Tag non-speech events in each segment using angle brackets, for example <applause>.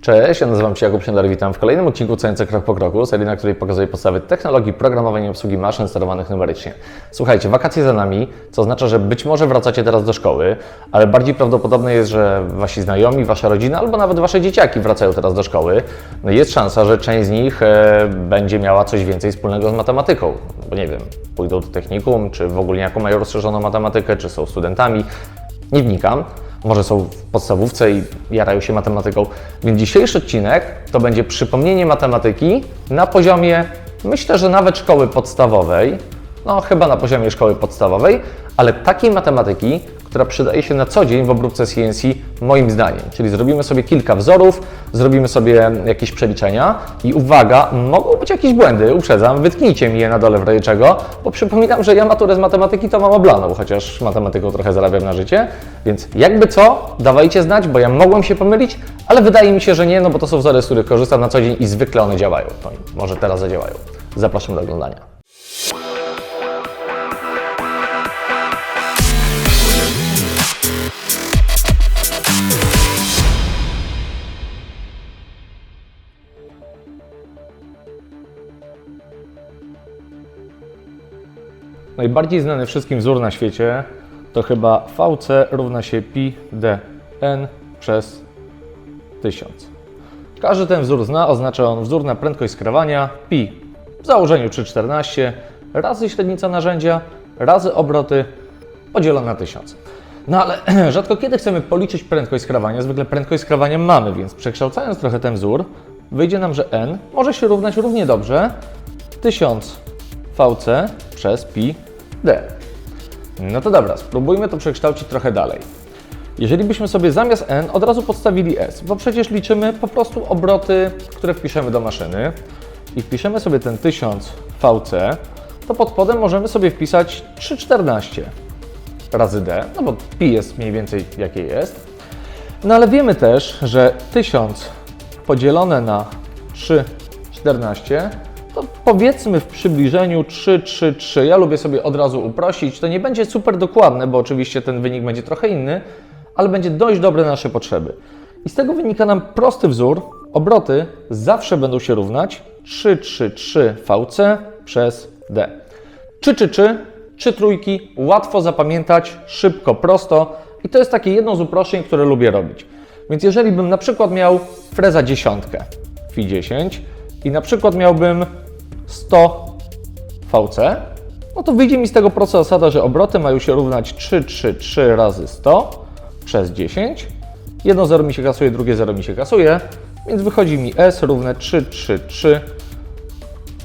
Cześć, ja nazywam się Jakub Siendler, witam w kolejnym odcinku CNC Krok po Kroku, serii, na której pokazuję podstawy technologii programowania i obsługi maszyn sterowanych numerycznie. Słuchajcie, wakacje za nami, co oznacza, że być może wracacie teraz do szkoły, ale bardziej prawdopodobne jest, że wasi znajomi, wasza rodzina albo nawet wasze dzieciaki wracają teraz do szkoły. No jest szansa, że część z nich e, będzie miała coś więcej wspólnego z matematyką, bo nie wiem, pójdą do technikum, czy w ogóle jaką mają rozszerzoną matematykę, czy są studentami. Nie wnikam. Może są w podstawówce i jarają się matematyką. Więc dzisiejszy odcinek to będzie przypomnienie matematyki na poziomie, myślę, że nawet szkoły podstawowej. No, chyba na poziomie szkoły podstawowej, ale takiej matematyki, która przydaje się na co dzień w obróbce CNC, moim zdaniem. Czyli zrobimy sobie kilka wzorów, zrobimy sobie jakieś przeliczenia i uwaga, mogą być jakieś błędy, uprzedzam, wytknijcie mi je na dole w razie czego, bo przypominam, że ja maturę z matematyki to mam oblaną, chociaż matematyką trochę zarabiam na życie, więc jakby co, dawajcie znać, bo ja mogłem się pomylić, ale wydaje mi się, że nie, no bo to są wzory, z których korzystam na co dzień i zwykle one działają. To może teraz zadziałają. Zapraszam do oglądania. Najbardziej znany wszystkim wzór na świecie to chyba VC równa się pi d n przez 1000. Każdy ten wzór zna, oznacza on wzór na prędkość skrywania pi w założeniu 3,14 razy średnica narzędzia razy obroty podzielone na 1000. No ale <clears throat> rzadko kiedy chcemy policzyć prędkość skrawania, zwykle prędkość skrawania mamy, więc przekształcając trochę ten wzór, wyjdzie nam, że n może się równać równie dobrze 1000 VC przez pi d. No to dobra, spróbujmy to przekształcić trochę dalej. Jeżeli byśmy sobie zamiast n od razu podstawili s, bo przecież liczymy po prostu obroty, które wpiszemy do maszyny i wpiszemy sobie ten 1000 VC, to pod spodem możemy sobie wpisać 314 razy d, no bo pi jest mniej więcej jakie jest. No ale wiemy też, że 1000 podzielone na 314 to powiedzmy w przybliżeniu 3, 3, 3. Ja lubię sobie od razu uprościć. To nie będzie super dokładne, bo oczywiście ten wynik będzie trochę inny, ale będzie dość dobre na nasze potrzeby. I z tego wynika nam prosty wzór. Obroty zawsze będą się równać 3, 3, 3 VC przez D. 3, 3, 3, 3 trójki, łatwo zapamiętać, szybko, prosto. I to jest takie jedno z uproszczeń, które lubię robić. Więc jeżeli bym na przykład miał freza dziesiątkę, Fi 10 i na przykład miałbym 100 VC, no to wyjdzie mi z tego prosta zasada, że obroty mają się równać 3, 3, 3 razy 100 przez 10. Jedno 0 mi się kasuje, drugie 0 mi się kasuje, więc wychodzi mi S równe 3, 3, 3,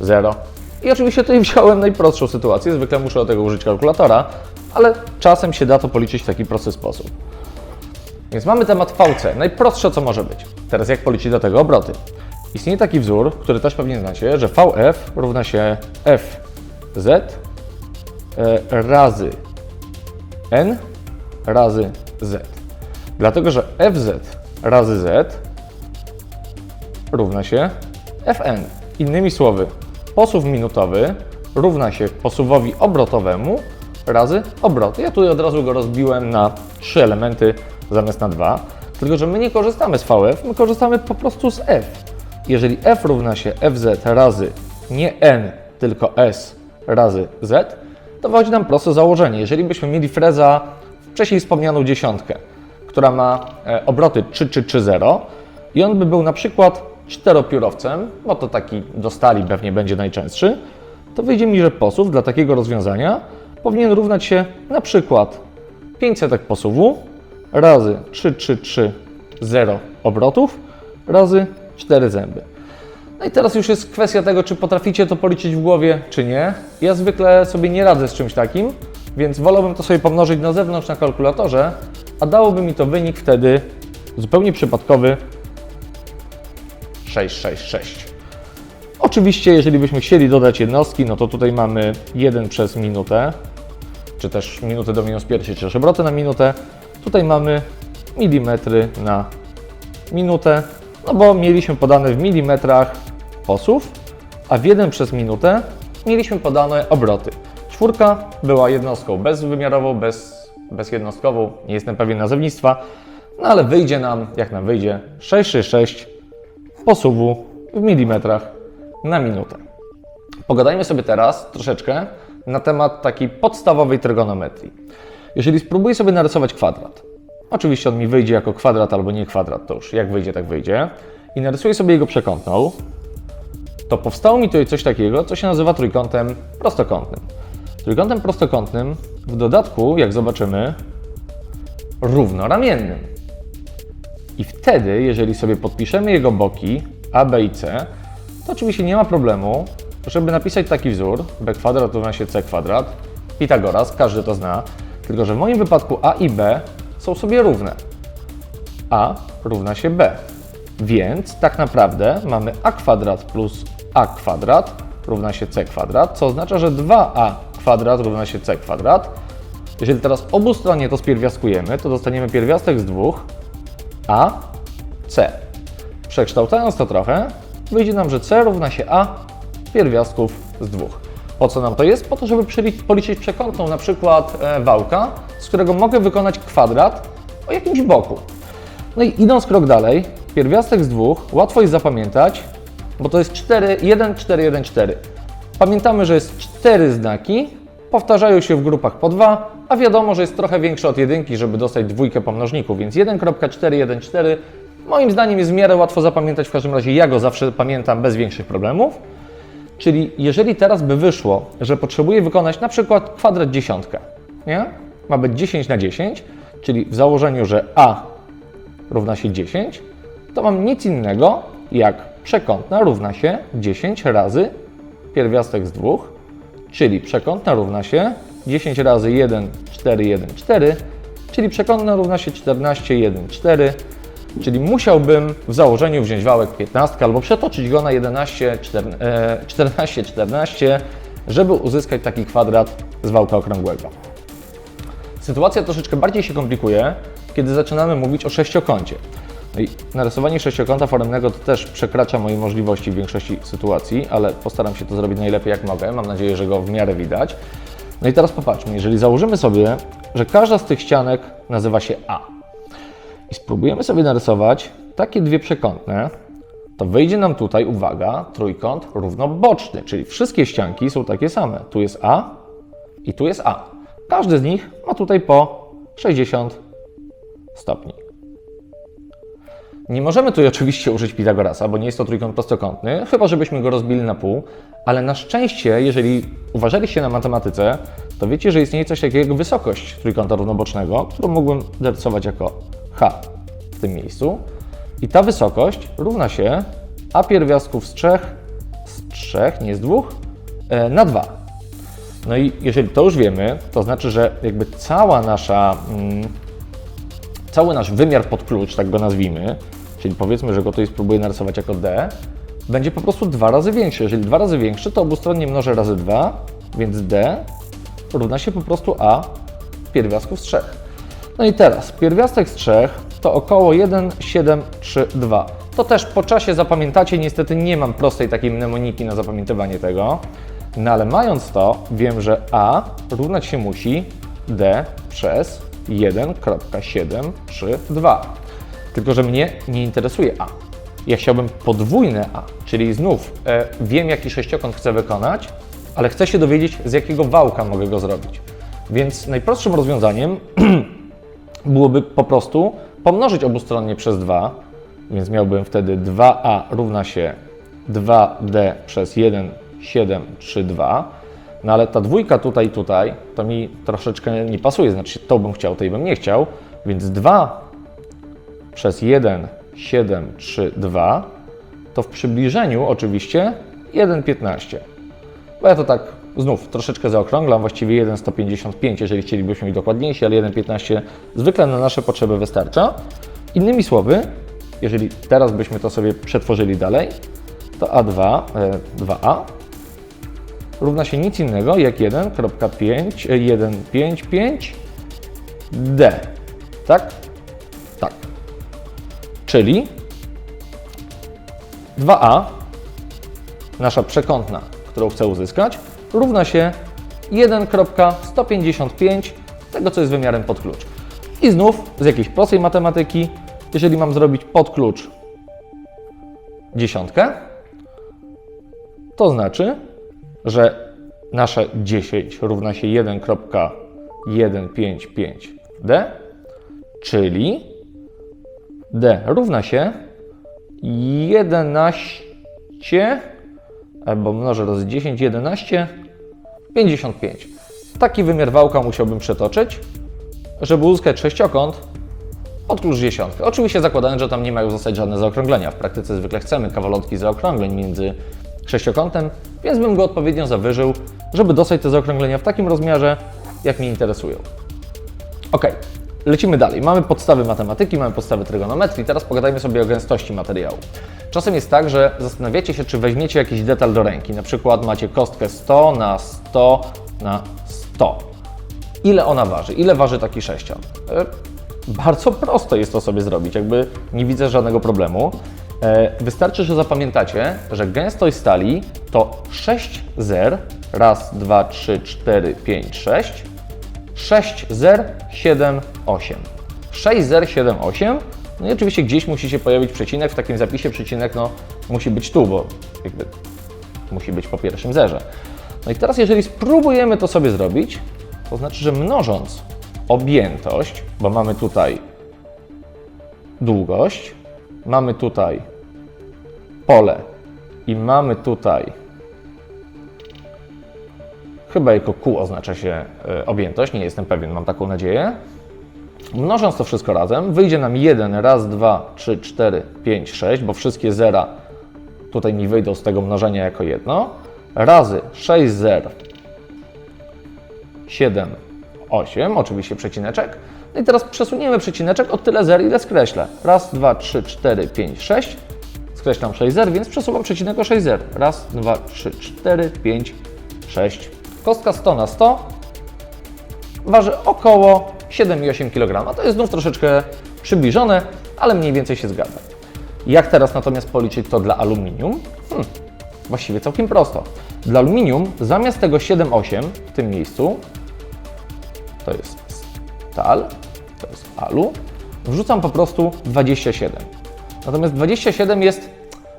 0. I oczywiście tutaj <laughs> wziąłem najprostszą sytuację, zwykle muszę do tego użyć kalkulatora, ale czasem się da to policzyć w taki prosty sposób. Więc mamy temat VC, najprostsze co może być. Teraz jak policzyć do tego obroty? Istnieje taki wzór, który też pewnie znacie, że VF równa się FZ e, razy N razy Z. Dlatego, że FZ razy Z równa się Fn. Innymi słowy, posuw minutowy równa się posuwowi obrotowemu razy obroty. Ja tutaj od razu go rozbiłem na trzy elementy zamiast na dwa. Tylko, że my nie korzystamy z VF, my korzystamy po prostu z F. Jeżeli F równa się FZ razy nie N, tylko S razy Z, to wychodzi nam proste założenie. Jeżeli byśmy mieli freza wcześniej wspomnianą dziesiątkę, która ma e, obroty 3330 i on by był na przykład czteropiórowcem, bo to taki do stali pewnie będzie najczęstszy, to wyjdzie mi, że posuw dla takiego rozwiązania powinien równać się na przykład 500 posuwu razy 3330 obrotów razy 4 zęby. No i teraz już jest kwestia tego, czy potraficie to policzyć w głowie, czy nie. Ja zwykle sobie nie radzę z czymś takim, więc wolałbym to sobie pomnożyć na zewnątrz na kalkulatorze, a dałoby mi to wynik wtedy zupełnie przypadkowy 666. Oczywiście, jeżeli byśmy chcieli dodać jednostki, no to tutaj mamy 1 przez minutę, czy też minutę do minus pierwszej, czy też obroty na minutę. Tutaj mamy milimetry na minutę, no bo mieliśmy podane w milimetrach posów, a w 1 przez minutę mieliśmy podane obroty. Czwórka była jednostką bezwymiarową, bez, bezjednostkową, nie jestem pewien nazewnictwa, No ale wyjdzie nam, jak nam wyjdzie, 666 posuwu w milimetrach na minutę. Pogadajmy sobie teraz troszeczkę na temat takiej podstawowej trygonometrii. Jeżeli spróbuję sobie narysować kwadrat, oczywiście on mi wyjdzie jako kwadrat albo nie kwadrat, to już jak wyjdzie, tak wyjdzie, i narysuję sobie jego przekątną, to powstało mi tutaj coś takiego, co się nazywa trójkątem prostokątnym. Trójkątem prostokątnym w dodatku, jak zobaczymy, równoramiennym. I wtedy, jeżeli sobie podpiszemy jego boki A, B i C, to oczywiście nie ma problemu, żeby napisać taki wzór b kwadrat równa się c kwadrat, Pitagoras, każdy to zna, tylko że w moim wypadku A i B są sobie równe. A równa się B. Więc tak naprawdę mamy a kwadrat plus a kwadrat równa się c kwadrat, co oznacza, że 2a kwadrat równa się c kwadrat. Jeżeli teraz obustronnie to spierwiastkujemy, to dostaniemy pierwiastek z dwóch a, c. Przekształcając to trochę, wyjdzie nam, że c równa się a pierwiastków z dwóch. Po co nam to jest? Po to, żeby policzyć przekątną, na przykład e, wałka, z którego mogę wykonać kwadrat o jakimś boku. No i idąc krok dalej, pierwiastek z dwóch łatwo jest zapamiętać, bo to jest 4, 1, 4, 1, 4. Pamiętamy, że jest cztery znaki, powtarzają się w grupach po dwa, a wiadomo, że jest trochę większy od jedynki, żeby dostać dwójkę pomnożników, więc 1.414 moim zdaniem jest w miarę łatwo zapamiętać, w każdym razie ja go zawsze pamiętam bez większych problemów. Czyli jeżeli teraz by wyszło, że potrzebuję wykonać na przykład kwadrat dziesiątkę, nie? Ma być 10 na 10, czyli w założeniu, że a równa się 10, to mam nic innego jak przekątna równa się 10 razy pierwiastek z 2, czyli przekątna równa się 10 razy 1, 4, 1, 4, czyli przekątna równa się 14, 1, 4, czyli musiałbym w założeniu wziąć wałek 15 albo przetoczyć go na 11, 14, 14, żeby uzyskać taki kwadrat z wałka okrągłego. Sytuacja troszeczkę bardziej się komplikuje, kiedy zaczynamy mówić o sześciokącie. No i narysowanie sześciokąta foremnego to też przekracza moje możliwości w większości sytuacji, ale postaram się to zrobić najlepiej jak mogę. Mam nadzieję, że go w miarę widać. No i teraz popatrzmy, jeżeli założymy sobie, że każda z tych ścianek nazywa się A i spróbujemy sobie narysować takie dwie przekątne, to wyjdzie nam tutaj, uwaga, trójkąt równoboczny, czyli wszystkie ścianki są takie same. Tu jest A i tu jest A. Każdy z nich ma tutaj po 60 stopni. Nie możemy tu oczywiście użyć Pitagorasa, bo nie jest to trójkąt prostokątny, chyba żebyśmy go rozbili na pół, ale na szczęście, jeżeli uważaliście na matematyce, to wiecie, że istnieje coś takiego jak wysokość trójkąta równobocznego, którą mógłbym narysować jako h w tym miejscu. I ta wysokość równa się a pierwiastków z 3, z 3, nie z 2, e, na 2. No i jeżeli to już wiemy, to znaczy, że jakby cała nasza, mm, cały nasz wymiar pod klucz, tak go nazwijmy, czyli powiedzmy, że go tutaj spróbuję narysować jako D, będzie po prostu dwa razy większy. Jeżeli dwa razy większy, to obustronnie mnożę razy 2, więc D równa się po prostu A pierwiastków z 3. No i teraz pierwiastek z 3 to około 1, 7, 3, 2. To też po czasie zapamiętacie, niestety nie mam prostej takiej mnemoniki na zapamiętywanie tego. No ale mając to, wiem, że A równać się musi D przez 1.732. Tylko, że mnie nie interesuje A. Ja chciałbym podwójne A, czyli znów e, wiem, jaki sześciokąt chcę wykonać, ale chcę się dowiedzieć, z jakiego wałka mogę go zrobić. Więc najprostszym rozwiązaniem <clears throat> byłoby po prostu pomnożyć obustronnie przez 2, więc miałbym wtedy 2a równa się 2d przez 1, 7, 3, 2. No ale ta dwójka tutaj, tutaj, to mi troszeczkę nie pasuje, znaczy to bym chciał, tej bym nie chciał, więc 2 przez 1, 7, 3, 2 to w przybliżeniu oczywiście 1,15. Bo ja to tak znów troszeczkę zaokrąglam, właściwie 1,155, jeżeli chcielibyśmy być dokładniejsi, ale 1,15 zwykle na nasze potrzeby wystarcza. Innymi słowy, jeżeli teraz byśmy to sobie przetworzyli dalej, to A2, e, 2A równa się nic innego jak 1.5, e, 155 D. Tak? Tak. Czyli 2A, nasza przekątna, którą chcę uzyskać, równa się 1.155 tego, co jest wymiarem pod klucz. I znów z jakiejś prostej matematyki, jeżeli mam zrobić pod klucz dziesiątkę, to znaczy, że nasze 10 równa się 1.155d, czyli d równa się 11, albo mnożę razy 10, 11, 55. Taki wymiar wałka musiałbym przetoczyć, żeby uzyskać sześciokąt od klucz dziesiątkę. Oczywiście zakładając, że tam nie mają zostać żadne zaokrąglenia. W praktyce zwykle chcemy kawalotki zaokrągleń między sześciokątem, więc bym go odpowiednio zawyżył, żeby dostać te zaokrąglenia w takim rozmiarze, jak mnie interesują. Ok, lecimy dalej. Mamy podstawy matematyki, mamy podstawy trygonometrii, teraz pogadajmy sobie o gęstości materiału. Czasem jest tak, że zastanawiacie się, czy weźmiecie jakiś detal do ręki. Na przykład macie kostkę 100 na 100 na 100. Ile ona waży? Ile waży taki sześcian? E, Bardzo prosto jest to sobie zrobić, jakby nie widzę żadnego problemu. E, Wystarczy, że zapamiętacie, że gęstość stali to 6 zer, raz, dwa, trzy, cztery, pięć, sześć, 6 zer, 7, 8. 6 zer, 7, 8. No i oczywiście gdzieś musi się pojawić przecinek, w takim zapisie przecinek no, musi być tu, bo jakby musi być po pierwszym zerze. No i teraz jeżeli spróbujemy to sobie zrobić, to znaczy, że mnożąc objętość, bo mamy tutaj długość, mamy tutaj pole i mamy tutaj chyba jako Q oznacza się e, objętość, nie jestem pewien, mam taką nadzieję. Mnożąc to wszystko razem, wyjdzie nam 1, raz, 2, 3, 4, 5, 6, bo wszystkie zera tutaj mi wyjdą z tego mnożenia jako jedno, razy 6 zer, 7, 8, oczywiście przecineczek. No i teraz przesuniemy przecineczek o tyle zer, ile skreślę. Raz, 2, 3, 4, 5, 6. Skreślam 6 zer, więc przesuwam przecinek o 6 zer. Raz, 2, 3, 4, 5, 6. Kostka 100 na 100 waży około 7,8 kg. To jest znów troszeczkę przybliżone, ale mniej więcej się zgadza. Jak teraz natomiast policzyć to dla aluminium? Hmm, właściwie całkiem prosto. Dla aluminium zamiast tego 7,8 w tym miejscu, to jest stal, to jest alu, wrzucam po prostu 27. Natomiast 27 jest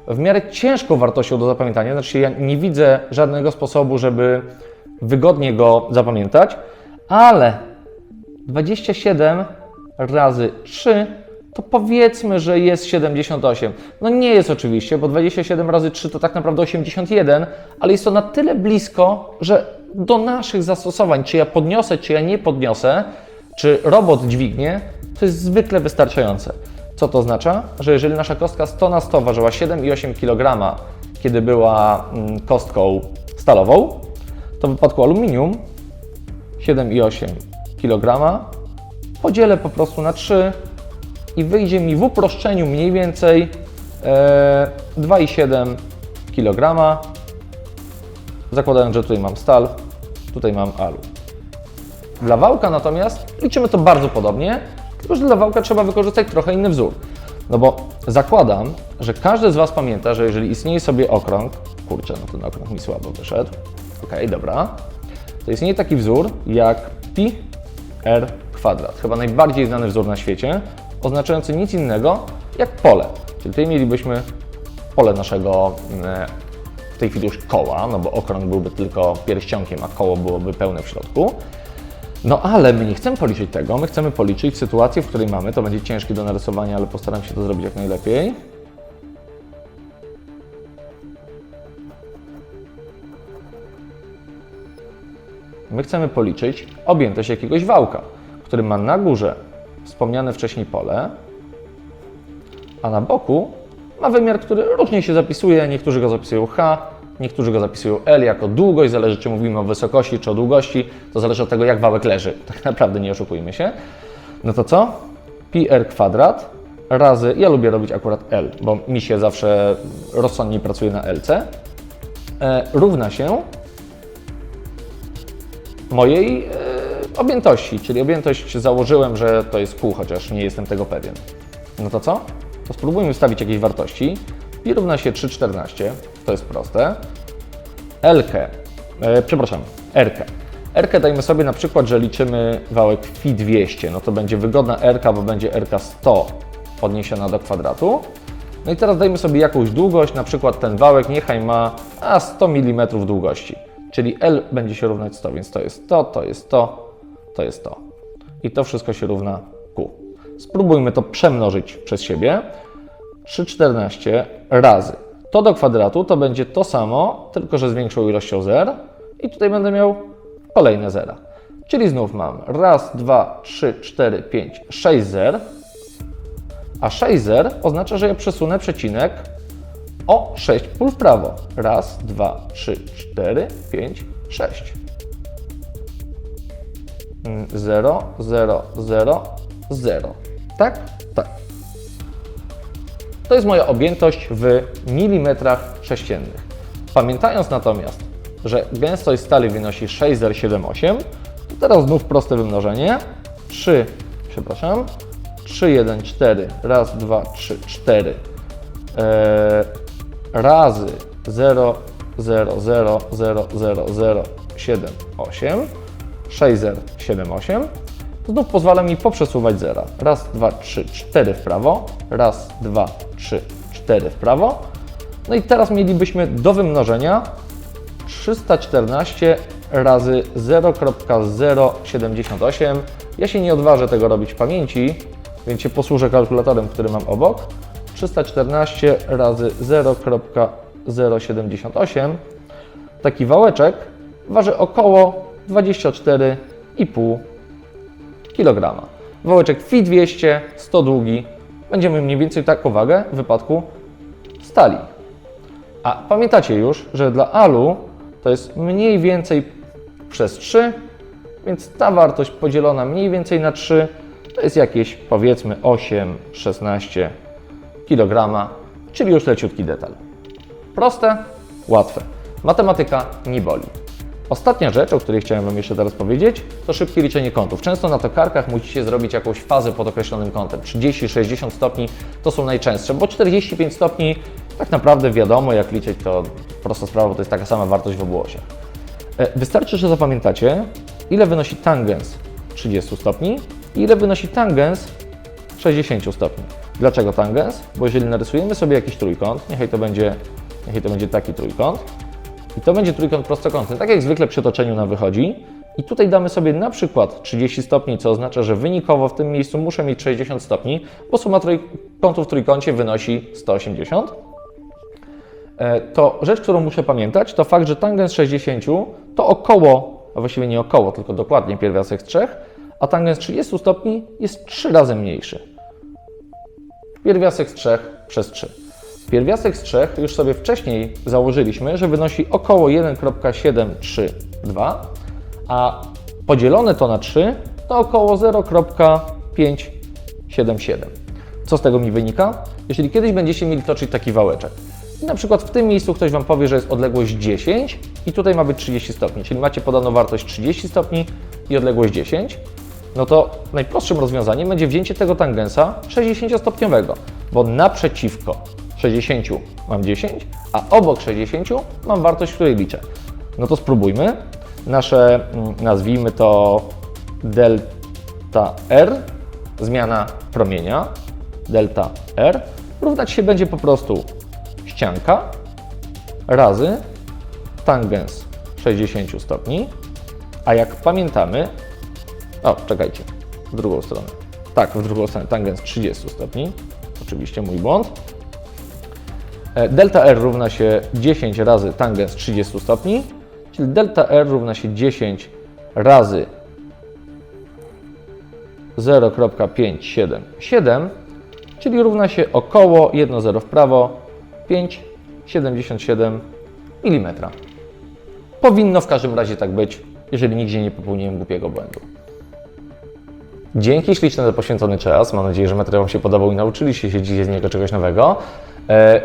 w miarę ciężką wartością do zapamiętania, znaczy ja nie widzę żadnego sposobu, żeby wygodnie go zapamiętać, ale 27 razy 3 to powiedzmy, że jest 78. No nie jest oczywiście, bo 27 razy 3 to tak naprawdę 81, ale jest to na tyle blisko, że do naszych zastosowań, czy ja podniosę, czy ja nie podniosę, czy robot dźwignie, to jest zwykle wystarczające. Co to oznacza? Że jeżeli nasza kostka 100 na 100 ważyła 7,8 kg, kiedy była mm, kostką stalową, to w wypadku aluminium 7,8 kg podzielę po prostu na 3 i wyjdzie mi w uproszczeniu mniej więcej e, 2,7 kg. Zakładając, że tutaj mam stal, tutaj mam alu. Dla wałka natomiast liczymy to bardzo podobnie, tylko że dla wałka trzeba wykorzystać trochę inny wzór. No bo zakładam, że każdy z Was pamięta, że jeżeli istnieje sobie okrąg, kurczę, no ten okrąg mi słabo wyszedł, ok, dobra, to istnieje taki wzór jak pi r kwadrat, chyba najbardziej znany wzór na świecie, oznaczający nic innego jak pole. Czyli tutaj mielibyśmy pole naszego mm, w tej chwili już koła, no bo okrąg byłby tylko pierścionkiem, a koło byłoby pełne w środku. No ale my nie chcemy policzyć tego, my chcemy policzyć sytuację, w której mamy, to będzie ciężkie do narysowania, ale postaram się to zrobić jak najlepiej. My chcemy policzyć objętość jakiegoś wałka, który ma na górze wspomniane wcześniej pole, a na boku ma wymiar, który różnie się zapisuje. Niektórzy go zapisują H, niektórzy go zapisują L jako długość, zależy czy mówimy o wysokości czy o długości, to zależy od tego jak wałek leży. <laughs> Tak naprawdę nie oszukujmy się. No to co? Pi r kwadrat razy, ja lubię robić akurat L, bo mi się zawsze rozsądniej pracuje na LC, e, równa się mojej e, objętości, czyli objętość założyłem, że to jest pół, chociaż nie jestem tego pewien. No to co? To spróbujmy wstawić jakieś wartości. Pi równa się 3,14, to jest proste. L, e, przepraszam, R. R dajmy sobie na przykład, że liczymy wałek Fi 200, no to będzie wygodna R, bo będzie R 100 podniesiona do kwadratu. No i teraz dajmy sobie jakąś długość, na przykład ten wałek niechaj ma a 100 mm długości, czyli L będzie się równać 100, więc to jest to, to jest to, to jest to. I to wszystko się równa Q. Spróbujmy to przemnożyć przez siebie. 3,14 razy. To do kwadratu to będzie to samo, tylko że z większą ilością zer. I tutaj będę miał kolejne zera. Czyli znów mam raz, dwa, trzy, cztery, pięć, sześć zer. A 6 zer oznacza, że ja przesunę przecinek o 6 pól w prawo. Raz, dwa, trzy, cztery, pięć, sześć. 0, 0, 0, 0. Tak? Tak. To jest moja objętość w milimetrach sześciennych. Pamiętając natomiast, że gęstość stali wynosi 6,078, to teraz znów proste wymnożenie. 3, przepraszam, 3, 1, 4, raz, 2, 3, 4 eee, razy 0, 0, 0, 0, 0, 0, 7, 8, 6, 0, 7, 8 to znów pozwala mi poprzesuwać zera. Raz, dwa, trzy, cztery w prawo. Raz, dwa, trzy, cztery w prawo. No i teraz mielibyśmy do wymnożenia 314 razy 0,078. Ja się nie odważę tego robić w pamięci, więc się posłużę kalkulatorem, który mam obok. 314 razy 0,078. Taki wałeczek waży około 24,5 kg. Wałeczek Fi 200, 100 długi. Będziemy mniej więcej taką wagę w wypadku stali. A pamiętacie już, że dla alu to jest mniej więcej przez 3, więc ta wartość podzielona mniej więcej na 3 to jest jakieś powiedzmy 8-16 kg, czyli już leciutki detal. Proste, łatwe. Matematyka nie boli. Ostatnia rzecz, o której chciałem Wam jeszcze teraz powiedzieć, to szybkie liczenie kątów. Często na tokarkach musicie zrobić jakąś fazę pod określonym kątem. 30-60 stopni to są najczęstsze, bo 45 stopni tak naprawdę wiadomo, jak liczyć, to prosta sprawa, bo to jest taka sama wartość w obu osiach. E, wystarczy, że zapamiętacie, ile wynosi tangens 30 stopni i ile wynosi tangens 60 stopni. Dlaczego tangens? Bo jeżeli narysujemy sobie jakiś trójkąt, niechaj to będzie, niechaj to będzie taki trójkąt, i to będzie trójkąt prostokątny, tak jak zwykle przy toczeniu na wychodzi. I tutaj damy sobie na przykład 30 stopni, co oznacza, że wynikowo w tym miejscu muszę mieć 60 stopni, bo suma trójkątów w trójkącie wynosi 180. E, to rzecz, którą muszę pamiętać, to fakt, że tangens 60 to około, a właściwie nie około, tylko dokładnie pierwiastek z 3, a tangens 30 stopni jest 3 razy mniejszy. Pierwiastek z 3 przez 3. Pierwiastek z 3 już sobie wcześniej założyliśmy, że wynosi około 1.732, a podzielone to na 3 to około 0.577. Co z tego mi wynika? Jeśli kiedyś będziecie mieli toczyć taki wałeczek, na przykład w tym miejscu ktoś Wam powie, że jest odległość 10 i tutaj ma być 30 stopni, czyli macie podaną wartość 30 stopni i odległość 10, no to najprostszym rozwiązaniem będzie wzięcie tego tangensa 60-stopniowego, bo naprzeciwko 60 mam 10, a obok 60 mam wartość, której liczę. No to spróbujmy. Nasze, mm, nazwijmy to delta R, zmiana promienia, delta R, równać się będzie po prostu ścianka razy tangens 60 stopni, a jak pamiętamy, o, czekajcie, w drugą stronę. Tak, w drugą stronę, tangens 30 stopni, oczywiście mój błąd. E, delta R równa się 10 razy tangens 30 stopni, czyli delta R równa się 10 razy 0,577, czyli równa się około 1,0 w prawo 5,77 mm. Powinno w każdym razie tak być, jeżeli nigdzie nie popełniłem głupiego błędu. Dzięki śliczne za poświęcony czas. Mam nadzieję, że materiał Wam się podobał i nauczyliście się dzisiaj z niego czegoś nowego. E,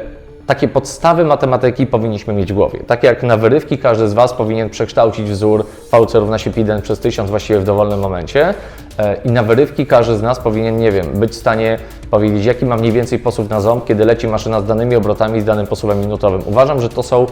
takie podstawy matematyki powinniśmy mieć w głowie. Tak jak na wyrywki każdy z Was powinien przekształcić wzór VC równa się pi przez 1000 właściwie w dowolnym momencie e, i na wyrywki każdy z nas powinien, nie wiem, być w stanie powiedzieć, jaki ma mniej więcej posób na ząb, kiedy leci maszyna z danymi obrotami, z danym posuwem minutowym. Uważam, że to są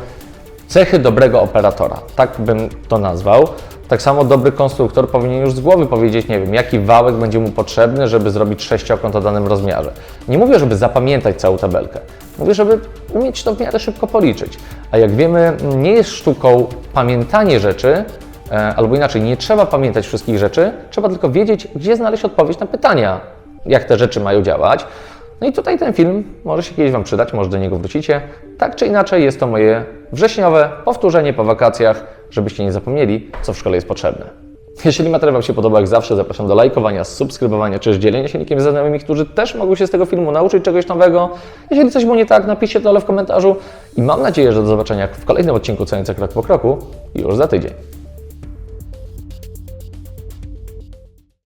Cechy dobrego operatora, tak bym to nazwał. Tak samo dobry konstruktor powinien już z głowy powiedzieć, nie wiem, jaki wałek będzie mu potrzebny, żeby zrobić sześciokąt o danym rozmiarze. Nie mówię, żeby zapamiętać całą tabelkę. Mówię, żeby umieć to w miarę szybko policzyć. A jak wiemy, nie jest sztuką pamiętanie rzeczy, e, albo inaczej, nie trzeba pamiętać wszystkich rzeczy, trzeba tylko wiedzieć, gdzie znaleźć odpowiedź na pytania, jak te rzeczy mają działać. No i tutaj ten film może się kiedyś Wam przydać, może do niego wrócicie. Tak czy inaczej, jest to moje wrześniowe powtórzenie po wakacjach, żebyście nie zapomnieli, co w szkole jest potrzebne. Jeśli materiał Wam się podobał, jak zawsze zapraszam do lajkowania, subskrybowania czy dzielenia się linkiem ze znajomymi, którzy też mogą się z tego filmu nauczyć czegoś nowego. Jeżeli coś było nie tak, napiszcie to dole w komentarzu i mam nadzieję, że do zobaczenia w kolejnym odcinku Cające Krok po Kroku już za tydzień.